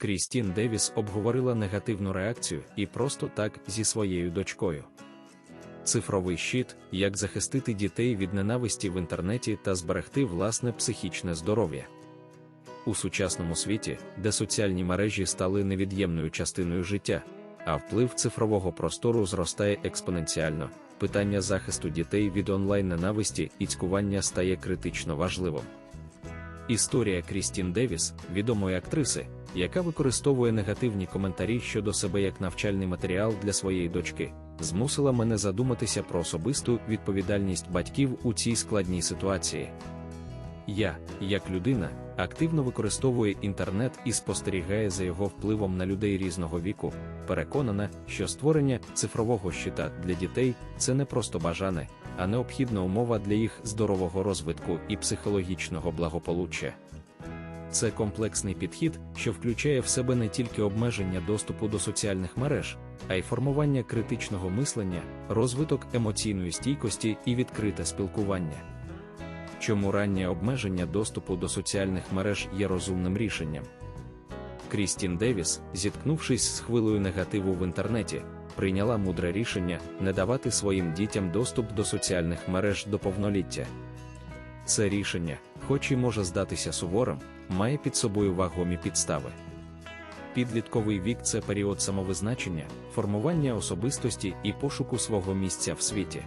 Крістін Девіс обговорила негативну реакцію і просто так зі своєю дочкою. Цифровий щит, як захистити дітей від ненависті в інтернеті та зберегти власне психічне здоров'я. У сучасному світі, де соціальні мережі стали невід'ємною частиною життя, а вплив цифрового простору зростає експоненціально, питання захисту дітей від онлайн-ненависті і цькування стає критично важливим. Історія Крістін Девіс, відомої актриси, яка використовує негативні коментарі щодо себе як навчальний матеріал для своєї дочки, змусила мене задуматися про особисту відповідальність батьків у цій складній ситуації. Я, як людина, активно використовує інтернет і спостерігає за його впливом на людей різного віку, переконана, що створення цифрового щита для дітей це не просто бажане, а необхідна умова для їх здорового розвитку і психологічного благополуччя. Це комплексний підхід, що включає в себе не тільки обмеження доступу до соціальних мереж, а й формування критичного мислення, розвиток емоційної стійкості і відкрите спілкування. Чому раннє обмеження доступу до соціальних мереж є розумним рішенням? Крістін Девіс, зіткнувшись з хвилею негативу в інтернеті, прийняла мудре рішення не давати своїм дітям доступ до соціальних мереж до повноліття. Це рішення, хоч і може здатися суворим, має під собою вагомі підстави. Підлітковий вік це період самовизначення, формування особистості і пошуку свого місця в світі.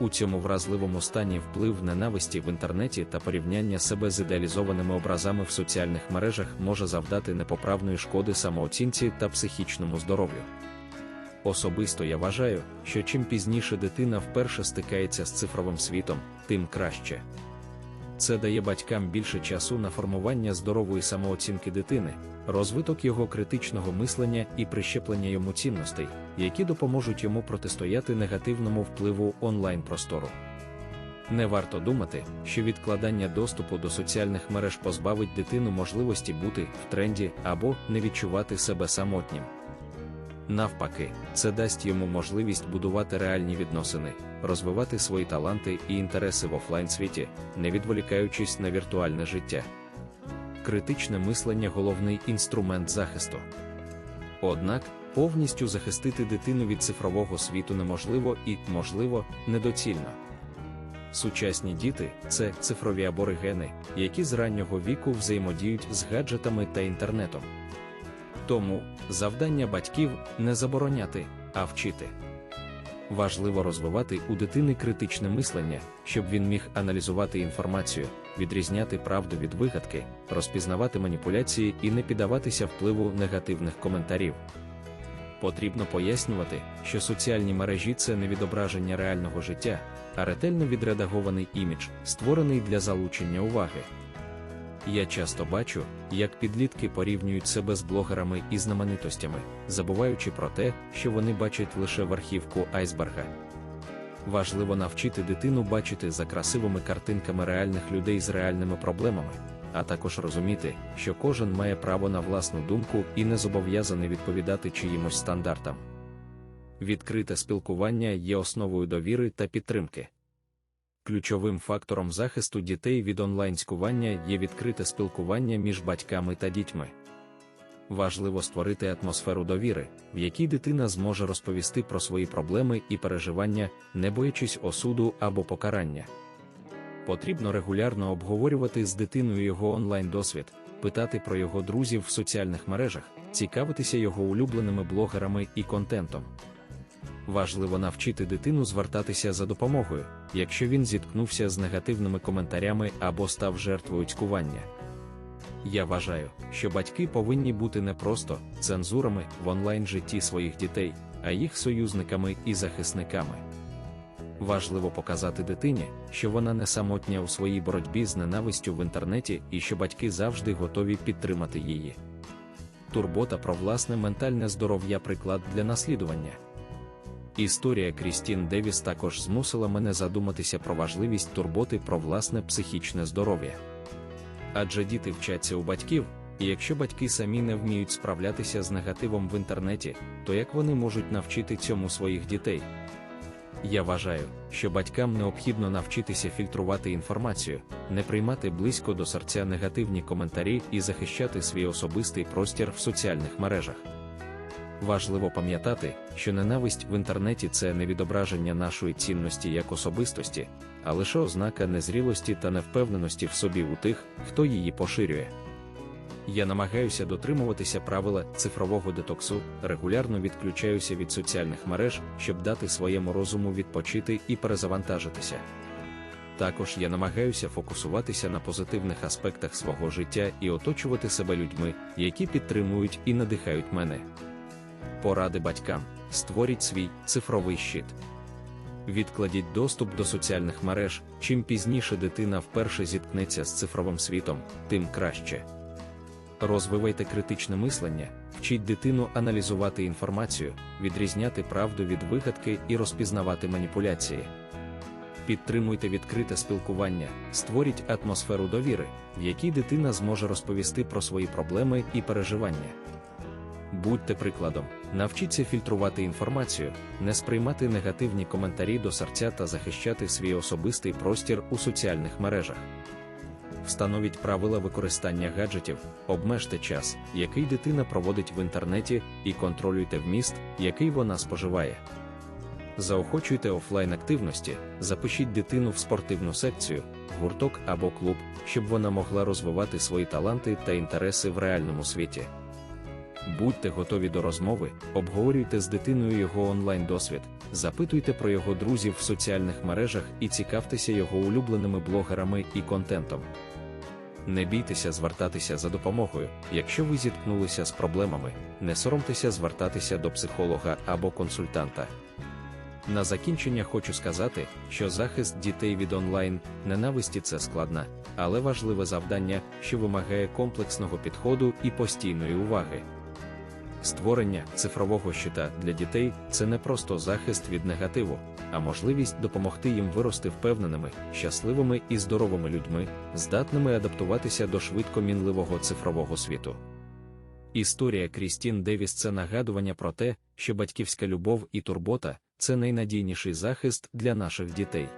У цьому вразливому стані вплив ненависті в інтернеті та порівняння себе з ідеалізованими образами в соціальних мережах може завдати непоправної шкоди самооцінці та психічному здоров'ю. Особисто я вважаю, що чим пізніше дитина вперше стикається з цифровим світом, тим краще. Це дає батькам більше часу на формування здорової самооцінки дитини, розвиток його критичного мислення і прищеплення йому цінностей, які допоможуть йому протистояти негативному впливу онлайн-простору. Не варто думати, що відкладання доступу до соціальних мереж позбавить дитину можливості бути в тренді або не відчувати себе самотнім. Навпаки, це дасть йому можливість будувати реальні відносини, розвивати свої таланти і інтереси в офлайн світі, не відволікаючись на віртуальне життя. Критичне мислення головний інструмент захисту. Однак, повністю захистити дитину від цифрового світу неможливо і, можливо, недоцільно. Сучасні діти це цифрові аборигени, які з раннього віку взаємодіють з гаджетами та інтернетом. Тому завдання батьків не забороняти, а вчити. Важливо розвивати у дитини критичне мислення, щоб він міг аналізувати інформацію, відрізняти правду від вигадки, розпізнавати маніпуляції і не піддаватися впливу негативних коментарів. Потрібно пояснювати, що соціальні мережі це не відображення реального життя, а ретельно відредагований імідж, створений для залучення уваги. Я часто бачу, як підлітки порівнюють себе з блогерами і знаменитостями, забуваючи про те, що вони бачать лише верхівку айсберга. Важливо навчити дитину бачити за красивими картинками реальних людей з реальними проблемами, а також розуміти, що кожен має право на власну думку і не зобов'язаний відповідати чиїмось стандартам. Відкрите спілкування є основою довіри та підтримки. Ключовим фактором захисту дітей від онлайн-скування є відкрите спілкування між батьками та дітьми. Важливо створити атмосферу довіри, в якій дитина зможе розповісти про свої проблеми і переживання, не боячись осуду або покарання. Потрібно регулярно обговорювати з дитиною його онлайн-досвід, питати про його друзів в соціальних мережах, цікавитися його улюбленими блогерами і контентом. Важливо навчити дитину звертатися за допомогою, якщо він зіткнувся з негативними коментарями або став жертвою цькування. Я вважаю, що батьки повинні бути не просто цензурами в онлайн житті своїх дітей, а їх союзниками і захисниками. Важливо показати дитині, що вона не самотня у своїй боротьбі з ненавистю в інтернеті і що батьки завжди готові підтримати її. Турбота про власне ментальне здоров'я приклад для наслідування. Історія Крістін Девіс також змусила мене задуматися про важливість турботи про власне психічне здоров'я. Адже діти вчаться у батьків, і якщо батьки самі не вміють справлятися з негативом в інтернеті, то як вони можуть навчити цьому своїх дітей? Я вважаю, що батькам необхідно навчитися фільтрувати інформацію, не приймати близько до серця негативні коментарі і захищати свій особистий простір в соціальних мережах. Важливо пам'ятати, що ненависть в інтернеті це не відображення нашої цінності як особистості, а лише ознака незрілості та невпевненості в собі у тих, хто її поширює. Я намагаюся дотримуватися правила цифрового детоксу, регулярно відключаюся від соціальних мереж, щоб дати своєму розуму відпочити і перезавантажитися. Також я намагаюся фокусуватися на позитивних аспектах свого життя і оточувати себе людьми, які підтримують і надихають мене. Поради батькам: створіть свій цифровий щит. Відкладіть доступ до соціальних мереж. Чим пізніше дитина вперше зіткнеться з цифровим світом, тим краще. Розвивайте критичне мислення, вчіть дитину аналізувати інформацію, відрізняти правду від вигадки і розпізнавати маніпуляції. Підтримуйте відкрите спілкування, створіть атмосферу довіри, в якій дитина зможе розповісти про свої проблеми і переживання. Будьте прикладом, навчіться фільтрувати інформацію, не сприймати негативні коментарі до серця та захищати свій особистий простір у соціальних мережах. Встановіть правила використання гаджетів, обмежте час, який дитина проводить в інтернеті, і контролюйте вміст, який вона споживає. Заохочуйте офлайн активності, запишіть дитину в спортивну секцію, гурток або клуб, щоб вона могла розвивати свої таланти та інтереси в реальному світі. Будьте готові до розмови, обговорюйте з дитиною його онлайн-досвід, запитуйте про його друзів в соціальних мережах і цікавтеся його улюбленими блогерами і контентом. Не бійтеся звертатися за допомогою, якщо ви зіткнулися з проблемами, не соромтеся звертатися до психолога або консультанта. На закінчення хочу сказати, що захист дітей від онлайн ненависті це складне, але важливе завдання, що вимагає комплексного підходу і постійної уваги. Створення цифрового щита для дітей це не просто захист від негативу, а можливість допомогти їм вирости впевненими, щасливими і здоровими людьми, здатними адаптуватися до швидко мінливого цифрового світу. Історія Крістін Девіс це нагадування про те, що батьківська любов і турбота це найнадійніший захист для наших дітей.